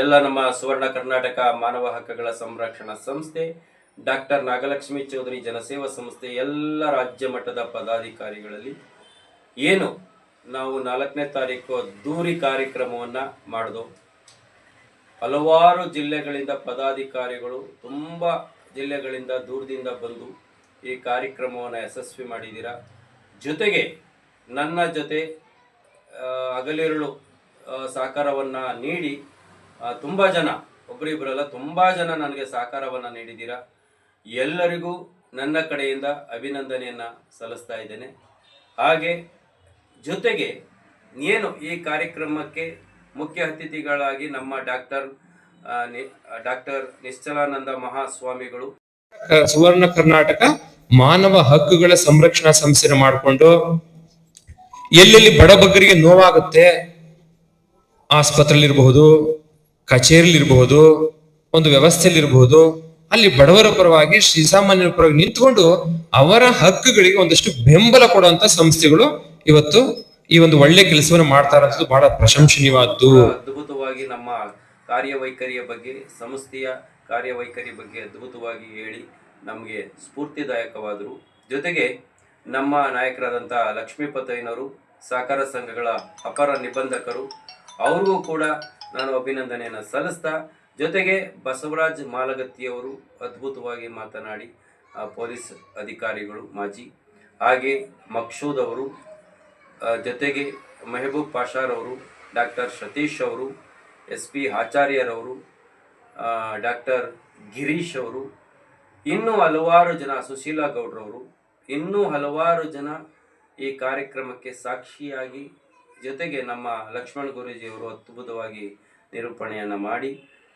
ಎಲ್ಲ ನಮ್ಮ ಸುವರ್ಣ ಕರ್ನಾಟಕ ಮಾನವ ಹಕ್ಕುಗಳ ಸಂರಕ್ಷಣಾ ಸಂಸ್ಥೆ, ಡಾಕ್ಟರ್ ನಾಗಲಕ್ಷ್ಮಿ ಚೌಧರಿ ಜನಸೇವಾ ಸಂಸ್ಥೆ, ಎಲ್ಲ ರಾಜ್ಯ ಮಟ್ಟದ ಪದಾಧಿಕಾರಿಗಳಲ್ಲಿ ಏನು ನಾವು ನಾಲ್ಕನೇ ತಾರೀಕು ದೂರಿ ಕಾರ್ಯಕ್ರಮವನ್ನು ಮಾಡಿದೋ. ಹಲವಾರು ಜಿಲ್ಲೆಗಳಿಂದ ಪದಾಧಿಕಾರಿಗಳು ತುಂಬ ಜಿಲ್ಲೆಗಳಿಂದ ದೂರದಿಂದ ಬಂದು ಈ ಕಾರ್ಯಕ್ರಮವನ್ನು ಯಶಸ್ವಿ ಮಾಡಿದ್ದೀರಾ ಜೊತೆಗೆ ನನ್ನ ಜೊತೆ ಹಗಲಿರುಳು ಸಹಕಾರವನ್ನು ನೀಡಿ ತುಂಬ ಜನ ಒಬ್ಬರಿಬ್ಬರಲ್ಲ ತುಂಬ ಜನ ನನಗೆ ಸಹಕಾರವನ್ನು ನೀಡಿದ್ದೀರಾ? ಎಲ್ಲರಿಗೂ ನನ್ನ ಕಡೆಯಿಂದ ಅಭಿನಂದನೆಯನ್ನು ಸಲ್ಲಿಸ್ತಾ ಇದ್ದೇನೆ. ಹಾಗೆ ಜೊತೆಗೆ ಏನು ಈ ಕಾರ್ಯಕ್ರಮಕ್ಕೆ ಮುಖ್ಯ ಅತಿಥಿಗಳಾಗಿ ನಮ್ಮ ಡಾಕ್ಟರ್ ಡಾಕ್ಟರ್ ನಿಶ್ಚಲಾನಂದ ಮಹಾಸ್ವಾಮಿಗಳು. ಸುವರ್ಣ ಕರ್ನಾಟಕ ಮಾನವ ಹಕ್ಕುಗಳ ಸಂರಕ್ಷಣಾ ಸಂಸ್ಥೆ ಮಾಡಿಕೊಂಡು ಎಲ್ಲೆಲ್ಲಿ ಬಡಬಗ್ಗರಿಗೆ ನೋವಾಗುತ್ತೆ ಆಸ್ಪತ್ರೆಯಲ್ಲಿರಬಹುದು ಕಚೇರಿಲಿರಬಹುದು ಒಂದು ವ್ಯವಸ್ಥೆಯಲ್ಲಿರಬಹುದು ಅಲ್ಲಿ ಬಡವರ ಪರವಾಗಿ ಶ್ರೀಸಾಮಾನ್ಯರ ಪರವಾಗಿ ನಿಂತ್ಕೊಂಡು ಅವರ ಹಕ್ಕುಗಳಿಗೆ ಒಂದಷ್ಟು ಬೆಂಬಲ ಕೊಡುವಂತ ಸಂಸ್ಥೆಗಳು ಇವತ್ತು ಈ ಒಂದು ಒಳ್ಳೆ ಕೆಲಸವನ್ನು ಮಾಡ್ತಾ ಇರೋದು ಬಹಳ ಪ್ರಶಂಸನೀಯವಾದ್ದು. ಅದ್ಭುತವಾಗಿ ನಮ್ಮ ಕಾರ್ಯವೈಖರಿಯ ಬಗ್ಗೆ, ಸಂಸ್ಥೆಯ ಕಾರ್ಯವೈಖರಿ ಬಗ್ಗೆ ಅದ್ಭುತವಾಗಿ ಹೇಳಿ ನಮಗೆ ಸ್ಫೂರ್ತಿದಾಯಕವಾದರು. ಜೊತೆಗೆ ನಮ್ಮ ನಾಯಕರಾದಂಥ ಲಕ್ಷ್ಮೀಪತಯ್ಯನವರು ಸಹಕಾರ ಸಂಘಗಳ ಅಪರ ನಿಬಂಧಕರು, ಅವ್ರಿಗೂ ಕೂಡ ನಾನು ಅಭಿನಂದನೆಯನ್ನು ಸಲ್ಲಿಸ್ತಾ, ಜೊತೆಗೆ ಬಸವರಾಜ್ ಮಾಲಗತ್ತಿಯವರು ಅದ್ಭುತವಾಗಿ ಮಾತನಾಡಿ ಪೊಲೀಸ್ ಅಧಿಕಾರಿಗಳು ಮಾಜಿ, ಹಾಗೆ ಮಕ್ಷೂದ್ ಅವರು ಜೊತೆಗೆ ಮೆಹಬೂಬ್ ಪಾಷಾರವರು ಡಾಕ್ಟರ್ ಸತೀಶ್ ಅವರು ಎಸ್ ಪಿ ಆಚಾರ್ಯರವರು ಡಾಕ್ಟರ್ ಗಿರೀಶ್ ಅವರು, ಇನ್ನೂ ಹಲವಾರು ಜನ, ಸುಶೀಲಾ ಗೌಡ್ರವರು ಇನ್ನೂ ಹಲವಾರು ಜನ ಈ ಕಾರ್ಯಕ್ರಮಕ್ಕೆ ಸಾಕ್ಷಿಯಾಗಿ, ಜೊತೆಗೆ ನಮ್ಮ ಲಕ್ಷ್ಮಣ್ ಗುರೂಜಿಯವರು ಅದ್ಭುತವಾಗಿ ನಿರೂಪಣೆಯನ್ನು ಮಾಡಿ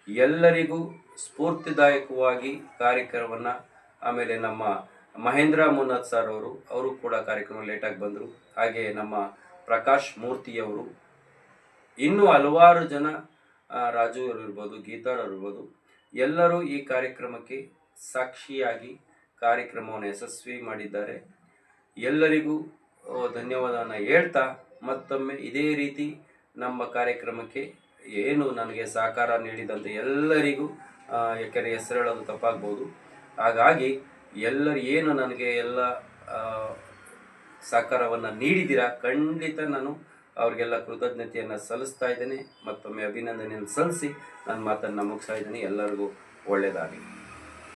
ಎಲ್ಲರಿಗೂ ಸ್ಫೂರ್ತಿದಾಯಕವಾಗಿ ಕಾರ್ಯಕ್ರಮವನ್ನು, ಆಮೇಲೆ ನಮ್ಮ ಮಹೇಂದ್ರ ಮುನ್ನತ್ ಸರ್ ಅವರು ಅವರು ಕೂಡ ಕಾರ್ಯಕ್ರಮ ಲೇಟಾಗಿ ಬಂದರು. ಹಾಗೆ ನಮ್ಮ ಪ್ರಕಾಶ್ ಮೂರ್ತಿಯವರು ಇನ್ನೂ ಹಲವಾರು ಜನ ರಾಜು ಇರ್ಬೋದು ಅವರು ಇರ್ಬೋದು, ಎಲ್ಲರೂ ಈ ಕಾರ್ಯಕ್ರಮಕ್ಕೆ ಸಾಕ್ಷಿಯಾಗಿ ಕಾರ್ಯಕ್ರಮವನ್ನು ಯಶಸ್ವಿ ಮಾಡಿದ್ದಾರೆ. ಎಲ್ಲರಿಗೂ ಧನ್ಯವಾದವನ್ನು ಹೇಳ್ತಾ ಮತ್ತೊಮ್ಮೆ ಇದೇ ರೀತಿ ನಮ್ಮ ಕಾರ್ಯಕ್ರಮಕ್ಕೆ ಏನು ನನಗೆ ಸಹಕಾರ ನೀಡಿದಂಥ ಎಲ್ಲರಿಗೂ ಯಾಕೆಂದರೆ ಹೆಸರು ಹೇಳೋದು ತಪ್ಪಾಗ್ಬೋದು. ಹಾಗಾಗಿ ಎಲ್ಲರು ಏನು ನನಗೆ ಎಲ್ಲ ಸಹಕಾರವನ್ನು ನೀಡಿದ್ದೀರಾ, ಖಂಡಿತ ನಾನು ಅವ್ರಿಗೆಲ್ಲ ಕೃತಜ್ಞತೆಯನ್ನು ಸಲ್ಲಿಸ್ತಾ ಇದ್ದೇನೆ. ಮತ್ತೊಮ್ಮೆ ಅಭಿನಂದನೆಯನ್ನು ಸಲ್ಲಿಸಿ, ನನ್ನ ಮಾತನ್ನು ಮುಗಿಸ್ತಾ ಇದ್ದೀನಿ. ಎಲ್ಲರಿಗೂ ಒಳ್ಳೆಯದಾಗಲಿ.